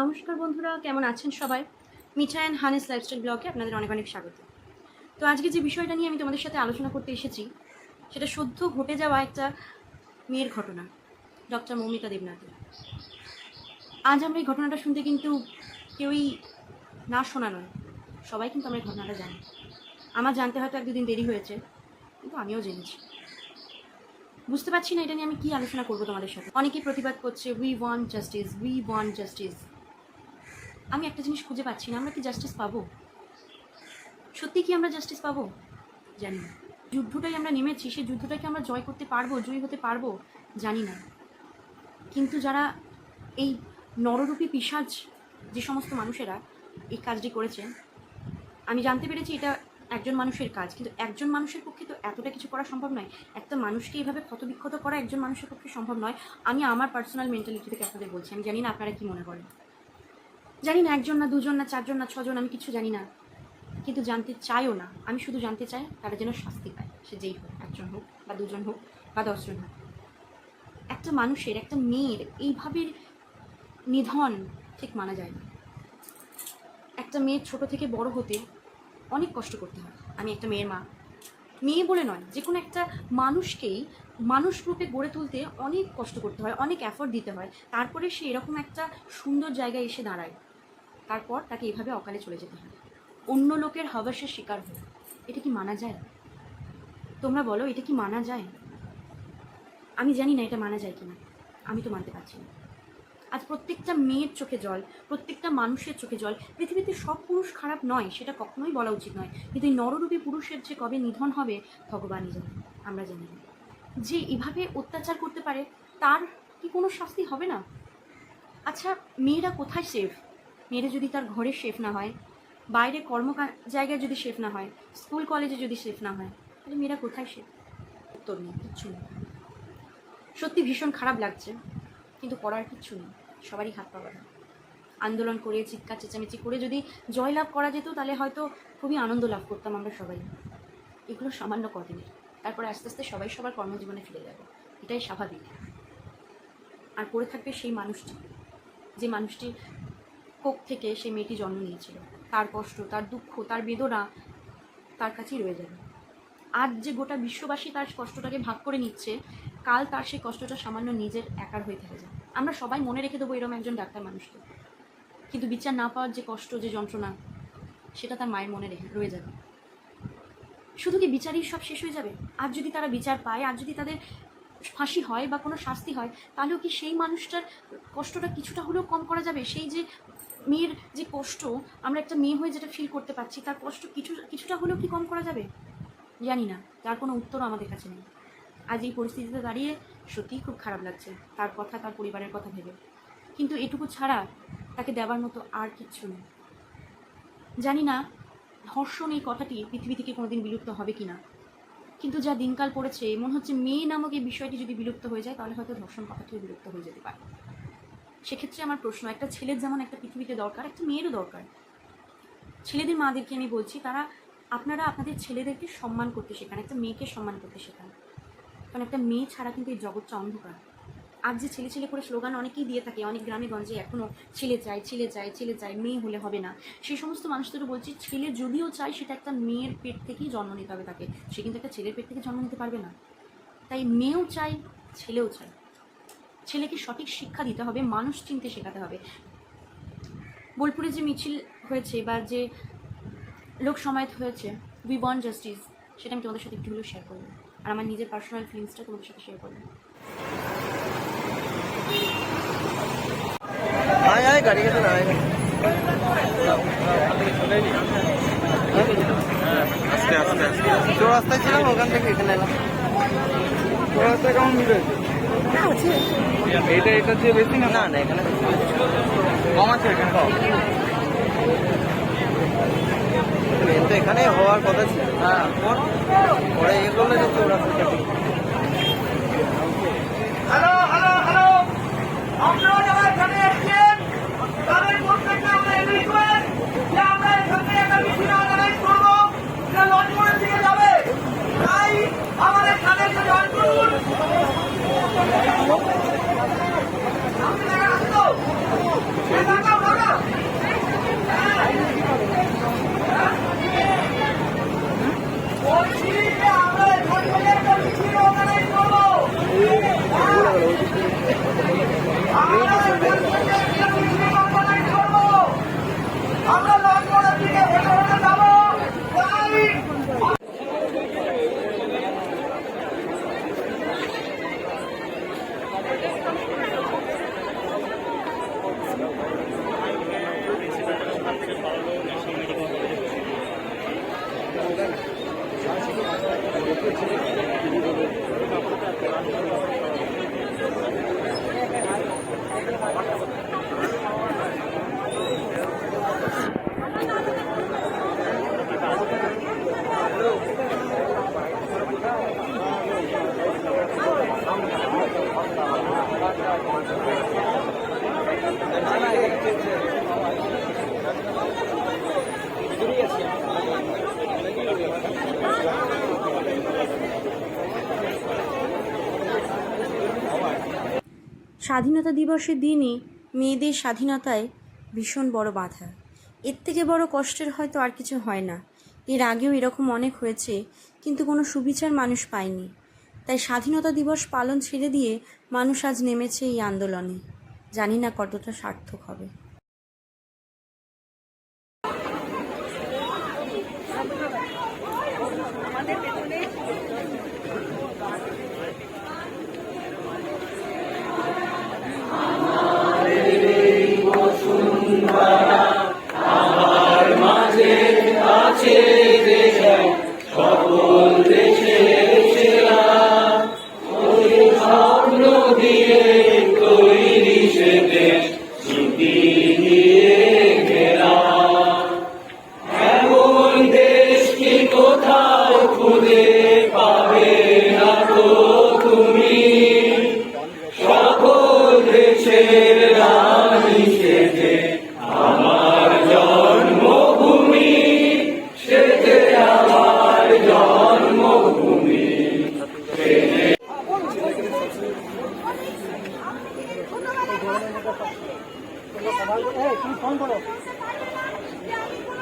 নমস্কার বন্ধুরা, কেমন আছেন সবাই? মিঠা অ্যান্ড হানেস লাইফস্টাইল ব্লগে আপনাদের অনেক অনেক স্বাগত। তো আজকে যে বিষয়টা নিয়ে আমি তোমাদের সাথে আলোচনা করতে এসেছি, সেটা সদ্য ঘটে যাওয়া একটা মেয়ের ঘটনা, ডক্টর মৌমিতা দেবনাথের। আজ আমরা এই ঘটনাটা শুনতে কিন্তু কেউই না শোনা নয়, সবাই কিন্তু আমরা এই ঘটনাটা জানি। আমার জানতে হয়তো এক দুদিন দেরি হয়েছে, কিন্তু আমিও জেনেছি। বুঝতে পারছি না এটা নিয়ে আমি কি আলোচনা করব তোমাদের সাথে। অনেকেই প্রতিবাদ করছে we want justice we want justice আমি একটা জিনিস খুঁজে পাচ্ছি না, আমরা কি জাস্টিস পাবো? সত্যি কি আমরা জাস্টিস পাবো? জানি না। যুদ্ধটাই আমরা নেমেছি, সেই যুদ্ধটাকে আমরা জয় করতে পারব, জয়ী হতে পারব? জানি না। কিন্তু যারা এই নররূপী পিসাজ যে সমস্ত মানুষেরা এই কাজটি করেছেন, আমি জানতে পেরেছি এটা একজন মানুষের কাজ, কিন্তু একজন মানুষের পক্ষে তো এতটা কিছু করা সম্ভব নয়। একটা মানুষকে এইভাবে ক্ষতবিক্ষত করা একজন মানুষের পক্ষে সম্ভব নয়। আমি আমার পার্সোনাল মেন্টালিটি থেকে আপনাদের বলছি, আমি জানি না আপনারা কী মনে করেন। জানি না একজন না দুজন না চারজন না ছজন, আমি কিছু জানি না। কিন্তু জানতে চাইও না। আমি শুধু জানতে চাই তারা যেন শাস্তি পায়। সে যেই হোক, একজন হোক বা দুজন হোক বা দশজন হোক। একটা মানুষের, একটা মেয়ের এইভাবে নিধন ঠিক মানা যায় না। একটা মেয়ের ছোট থেকে বড় হতে অনেক কষ্ট করতে হয়। আমি একটা মেয়ের মা। মেয়ে বলে নয়, যে কোনো একটা মানুষকেই মানুষ রূপে গড়ে তুলতে অনেক কষ্ট করতে হয়, অনেক এফোর্ট দিতে হয়। তারপরে সে এরকম একটা সুন্দর জায়গায় এসে দাঁড়ায়। তারপর তাকে এভাবে অকালে চলে যেতে হয়। অন্য লোকের হবাসের শিকার হয়ে। এটা কি মানা যায়? তোমরা বলো, এটা কি মানা যায়? আমি জানি না এটা মানা যায় কিনা। আমি তো মানতে পারছি না। আজ প্রত্যেকটা মেয়ের চোখে জল, প্রত্যেকটা মানুষের চোখে জল, পৃথিবীতে সব পুরুষ খারাপ নয়, সেটা কখনোই বলা উচিত নয়। কিন্তু এই নররূপী পুরুষের যে কবে নিধন হবে, ভগবানই জানে, আমরা জানি না। যে এভাবে অত্যাচার করতে পারে, তার কি কোনো শাস্তি হবে না? আচ্ছা মেয়েরা কোথায় সেফ মেয়েরা যদি তার ঘরে সেফ না হয়, বাইরে কর্ম জায়গায় যদি সেফ না হয়, স্কুল, কলেজে যদি সেফ না হয়, তাহলে মেয়েরা কোথায় সেফ উত্তর নেই, কিচ্ছু নেই। সত্যি ভীষণ খারাপ লাগছে, কিন্তু করার কিচ্ছু নেই, সবারই হাত পাওয়া আন্দোলন করে, চিৎকার, চেঁচামেচি করে যদি জয়লাভ করা যেত, তাহলে হয়তো খুবই আনন্দ লাভ করতাম আমরা সবাই। এগুলো সামান্য কদিনের, তারপরে আস্তে আস্তে সবাই সবার কর্মজীবনে ফিরে যাবে, এটাই স্বাভাবিক। আর পড়ে থাকবে সেই মানুষটি, যে মানুষটি কোক থেকে সে মেয়েটি জন্ম নিয়েছিল। তার কষ্ট, তার দুঃখ, তার বেদনা তার কাছেই রয়ে যাবে। আজ যে গোটা বিশ্ববাসী তার কষ্টটাকে ভাগ করে নিচ্ছে, কাল তার সেই কষ্টটা সামান্য নিজের একার হয়ে থেকে যায় আমরা সবাই মনে রেখে দেবো এরকম একজন ডাক্তার মানুষকে। কিন্তু বিচার না পাওয়ার যে কষ্ট, যে যন্ত্রণা, সেটা তার মায়ের মনে রেখে রয়ে যাবে। শুধু কি বিচারই সব শেষ হয়ে যাবে? আর যদি তারা বিচার পায়, আর যদি তাদের ফাঁসি হয় বা কোনো শাস্তি হয়, তাহলেও কি সেই মানুষটার কষ্টটা কিছুটা হলেও কম করা যাবে? সেই যে মেয়ের যে কষ্ট, আমরা একটা মেয়ে হয়ে যেটা ফিল করতে পারছি, তার কষ্ট কিছু কিছুটা হলেও কি কম করা যাবে? জানি না। তার কোনো উত্তরও আমাদের কাছে নেই। আজ এই পরিস্থিতিতে দাঁড়িয়ে সত্যিই খুব খারাপ লাগছে, তার কথা, তার পরিবারের কথা ভেবে। কিন্তু এটুকু ছাড়া তাকে দেওয়ার মতো আর কিচ্ছু নেই। জানি না ধর্ষণ এই কথাটি পৃথিবী থেকে কোনোদিন বিলুপ্ত হবে কি না কিন্তু যা দিনকাল পড়েছে, মনে হচ্ছে মেয়ে নামক এই বিষয়টি যদি বিলুপ্ত হয়ে যায়, তাহলে হয়তো ধর্ষণ কথাটিও বিলুপ্ত হয়ে যেতে পারে। সেক্ষেত্রে আমার প্রশ্ন, একটা ছেলের যেমন একটা পৃথিবীতে দরকার, একটা মেয়েরও দরকার। ছেলেদের মাদেরকে আমি বলছি, তারা আপনারা আপনাদের ছেলেদেরকে সম্মান করতে শেখান, একটা মেয়েকে সম্মান করতে শেখান। কারণ একটা মেয়ে ছাড়া কিন্তু এই জগৎটা অন্ধকার। আজ যে ছেলে ছেলে করে স্লোগান অনেকেই দিয়ে থাকে, অনেক গ্রামে গঞ্জে এখনও ছেলে চাই ছেলে চাই ছেলে চাই মেয়ে হলে হবে না। সেই সমস্ত মানুষদেরও বলছি, ছেলে যদিও চাই সেটা একটা মেয়ের পেট থেকেই জন্ম নিতে হবে তাকে। সে কিন্তু একটা ছেলের পেট থেকে জন্ম নিতে পারবে না। তাই মেয়েও চাই ছেলেও চাই ছেলেকে সঠিক শিক্ষা দিতে হবে মানুষ চিনতে শেখাতে হবে। বোলপুরে যে মিছিল হয়েছে বা যে লোক সমায়ত হয়েছে উই ওয়ান্ট জাস্টিস সেটা আমি তোমাদের সাথে একটু হলেও শেয়ার করব। আর আমার নিজের পার্সোনাল ফিলিংসটা তোমাদের সাথে শেয়ার করব। আয় আয় গাড়ি গেছে না আয়। আস্তে আস্তে আস্তে চৌরাস্তায় ছিলাম ওখান থেকে এখানে এলাম। রাস্তা কেমন ভিড় হয়েছে এটা এটা দিয়ে বেশি না? না না এখানে কম আছে। এখানে? কম। মেন তো এখানে হওয়ার কথা ছিল। হ্যাঁ পরে এ যে তো চৌরাস্তা যাবে হ্যালো হ্যালো হ্যালো আপনারা যারা এখানে এসেছেন তাদের প্রত্যেককে আমরা রিকোয়েস্ট যে আমরা এখানে একটা মিছিল অর্গানাইজ করব যেটা লঞ্চমোড়ের দিকে যাবে তাই আমাদের এখানে এসে জয়েন করুন আপনি দেখা আসতো স্বাধীনতা দিবসের দিনই মেয়েদের স্বাধীনতায় ভীষণ বড় বাধা। এর থেকে বড় কষ্টের হয়তো আর কিছু হয় না। এর আগেও এরকম অনেক হয়েছে, কিন্তু কোনো সুবিচার মানুষ পায়নি। তাই স্বাধীনতা দিবস পালন ছেড়ে দিয়ে মানুষ আজ নেমেছে এই আন্দোলনে। জানি না কতটা সার্থক হবে। আছে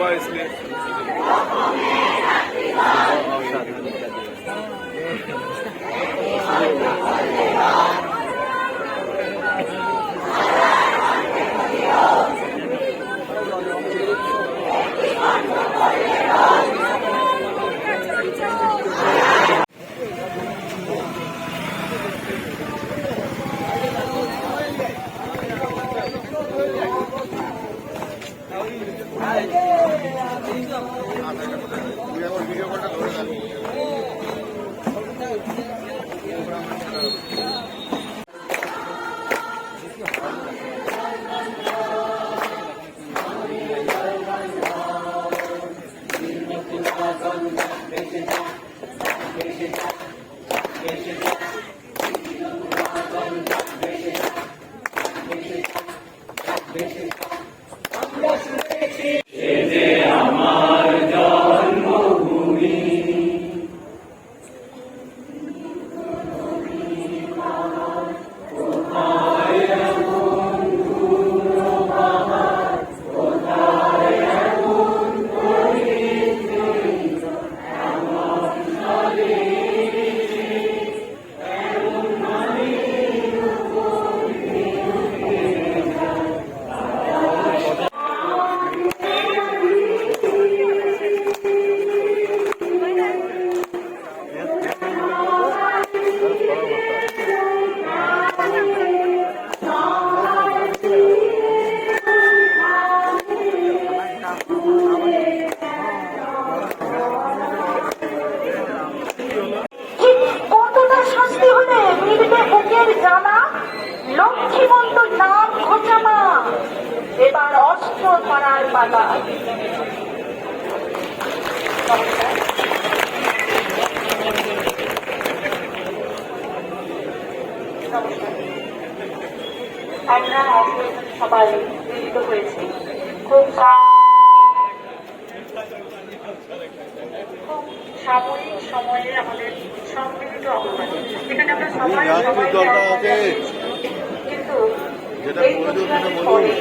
voice lift. আমরা সবাই মিলিত হয়েছি খুব সাময়িক সময়ে আমাদের সম্মিলিত অবদান এখানে আমরা সবাই সবাইকে কিন্তু এই প্রতিবাদের পরে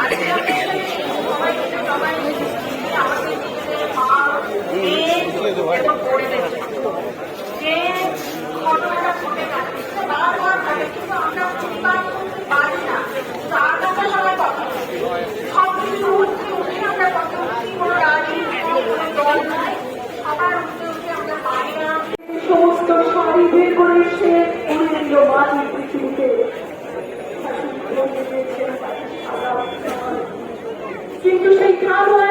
আজকে আমরা এখানে সবাই মিলে সবাই আমাদের নিজেদের মা মেয়ে এবং বোনেদের যে ঘটনাটা ঘটে গেছে সেটা বারবার ঘটে কিন্তু আমরা প্রতিবাদ করতে পারি না তার কাছে সবাই কথা বলছি। সব কিছু উঠে উঠে আমরা কথা বলছি কোনো রাজনীতি কোনো দল নয় সবার উঠে উঠে আমরা মায়েরা সমস্ত শাড়ি বের করে সে অনিন্দ মালি পৃথিবীতে কিন্তু সেই খাওয়া